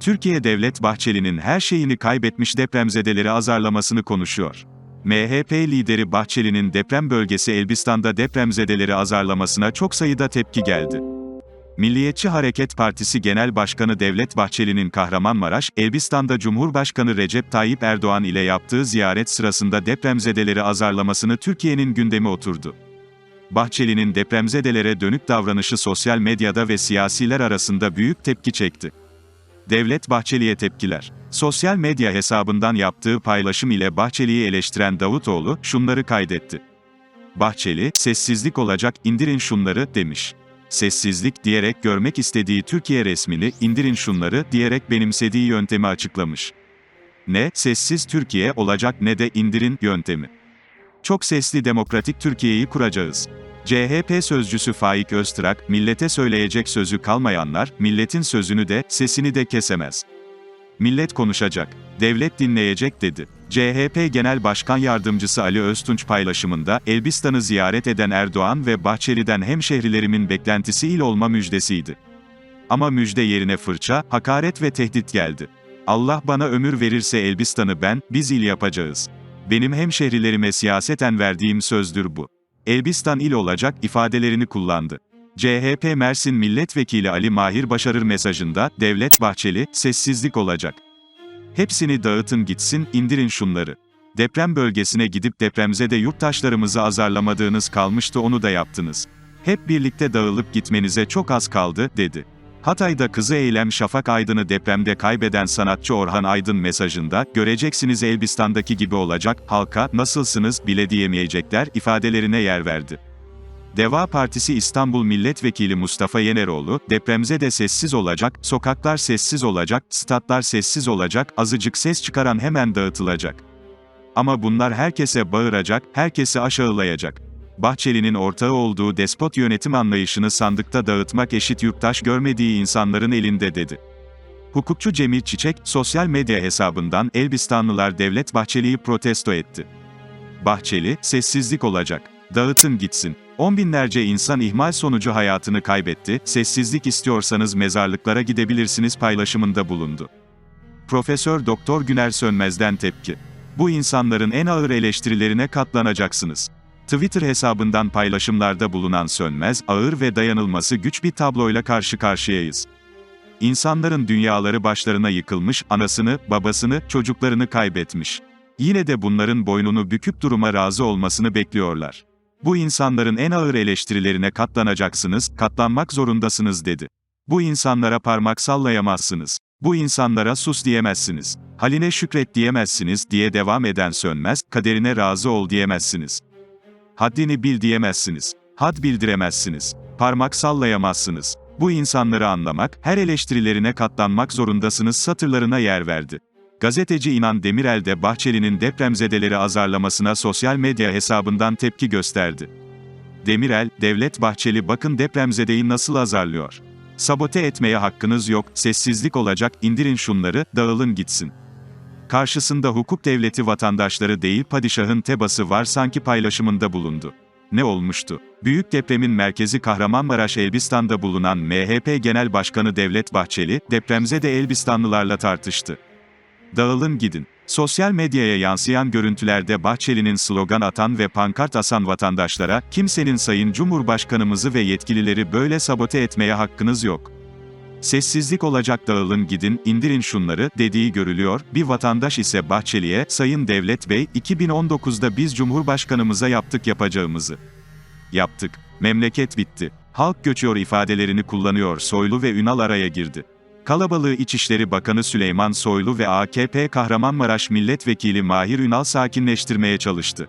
Türkiye Devlet Bahçeli'nin her şeyini kaybetmiş depremzedeleri azarlamasını konuşuyor. MHP lideri Bahçeli'nin deprem bölgesi Elbistan'da depremzedeleri azarlamasına çok sayıda tepki geldi. Milliyetçi Hareket Partisi Genel Başkanı Devlet Bahçeli'nin Kahramanmaraş, Elbistan'da Cumhurbaşkanı Recep Tayyip Erdoğan ile yaptığı ziyaret sırasında depremzedeleri azarlamasını Türkiye'nin gündemi oturdu. Bahçeli'nin depremzedelere dönük davranışı sosyal medyada ve siyasiler arasında büyük tepki çekti. Devlet Bahçeli'ye tepkiler. Sosyal medya hesabından yaptığı paylaşım ile Bahçeli'yi eleştiren Davutoğlu, şunları kaydetti. Bahçeli, sessizlik olacak, indirin şunları, demiş. Sessizlik diyerek görmek istediği Türkiye resmini, indirin şunları, diyerek benimsediği yöntemi açıklamış. Ne, sessiz Türkiye olacak ne de indirin yöntemi. Çok sesli demokratik Türkiye'yi kuracağız. CHP sözcüsü Faik Öztrak, millete söyleyecek sözü kalmayanlar, milletin sözünü de, sesini de kesemez. Millet konuşacak, devlet dinleyecek dedi. CHP Genel Başkan Yardımcısı Ali Öztunç paylaşımında, Elbistan'ı ziyaret eden Erdoğan ve Bahçeli'den hemşehrilerimin beklentisi il olma müjdesiydi. Ama müjde yerine fırça, hakaret ve tehdit geldi. Allah bana ömür verirse Elbistan'ı ben, biz il yapacağız. Benim hemşehrilerime siyaseten verdiğim sözdür bu. Elbistan il olacak ifadelerini kullandı. CHP Mersin Milletvekili Ali Mahir Başarır mesajında, Devlet Bahçeli, sessizlik olacak. Hepsini dağıtın gitsin, indirin şunları. Deprem bölgesine gidip depremzede yurttaşlarımızı azarlamadığınız kalmıştı onu da yaptınız. Hep birlikte dağılıp gitmenize çok az kaldı, dedi. Hatay'da kızı Eylem Şafak Aydın'ı depremde kaybeden sanatçı Orhan Aydın mesajında, göreceksiniz Elbistan'daki gibi olacak, halka, nasılsınız, bile diyemeyecekler, ifadelerine yer verdi. Deva Partisi İstanbul Milletvekili Mustafa Yeneroğlu, depremze de sessiz olacak, sokaklar sessiz olacak, statlar sessiz olacak, azıcık ses çıkaran hemen dağıtılacak. Ama bunlar herkese bağıracak, herkesi aşağılayacak. Bahçeli'nin ortağı olduğu despot yönetim anlayışını sandıkta dağıtmak eşit yurttaş görmediği insanların elinde dedi. Hukukçu Cemil Çiçek, sosyal medya hesabından Elbistanlılar Devlet Bahçeli'yi protesto etti. Bahçeli, sessizlik olacak. Dağıtın gitsin. On binlerce insan ihmal sonucu hayatını kaybetti, sessizlik istiyorsanız mezarlıklara gidebilirsiniz paylaşımında bulundu. Profesör Doktor Güner Sönmez'den tepki. Bu insanların en ağır eleştirilerine katlanacaksınız. Twitter hesabından paylaşımlarda bulunan Sönmez, ağır ve dayanılması güç bir tabloyla karşı karşıyayız. İnsanların dünyaları başlarına yıkılmış, anasını, babasını, çocuklarını kaybetmiş. Yine de bunların boynunu büküp duruma razı olmasını bekliyorlar. Bu insanların en ağır eleştirilerine katlanacaksınız, katlanmak zorundasınız dedi. Bu insanlara parmak sallayamazsınız. Bu insanlara sus diyemezsiniz. Haline şükret diyemezsiniz diye devam eden Sönmez, kaderine razı ol diyemezsiniz. Haddini bil diyemezsiniz. Had bildiremezsiniz. Parmak sallayamazsınız. Bu insanları anlamak, her eleştirilerine katlanmak zorundasınız satırlarına yer verdi. Gazeteci İnan Demirel de Bahçeli'nin depremzedeleri azarlamasına sosyal medya hesabından tepki gösterdi. Demirel, Devlet Bahçeli bakın depremzedeyi nasıl azarlıyor. Sabote etmeye hakkınız yok, sessizlik olacak, indirin şunları, dağılın gitsin. Karşısında hukuk devleti vatandaşları değil padişahın tebası var sanki paylaşımında bulundu. Ne olmuştu? Büyük depremin merkezi Kahramanmaraş Elbistan'da bulunan MHP Genel Başkanı Devlet Bahçeli, depremze de Elbistanlılarla tartıştı. Dağılın gidin. Sosyal medyaya yansıyan görüntülerde Bahçeli'nin slogan atan ve pankart asan vatandaşlara, kimsenin Sayın Cumhurbaşkanımızı ve yetkilileri böyle sabote etmeye hakkınız yok. Sessizlik olacak dağılın gidin, indirin şunları, dediği görülüyor, bir vatandaş ise Bahçeli'ye, Sayın Devlet Bey, 2019'da biz Cumhurbaşkanımıza yaptık yapacağımızı. Yaptık. Memleket bitti. Halk göçüyor ifadelerini kullanıyor Soylu ve Ünal araya girdi. Kalabalığı İçişleri Bakanı Süleyman Soylu ve AKP Kahramanmaraş Milletvekili Mahir Ünal sakinleştirmeye çalıştı.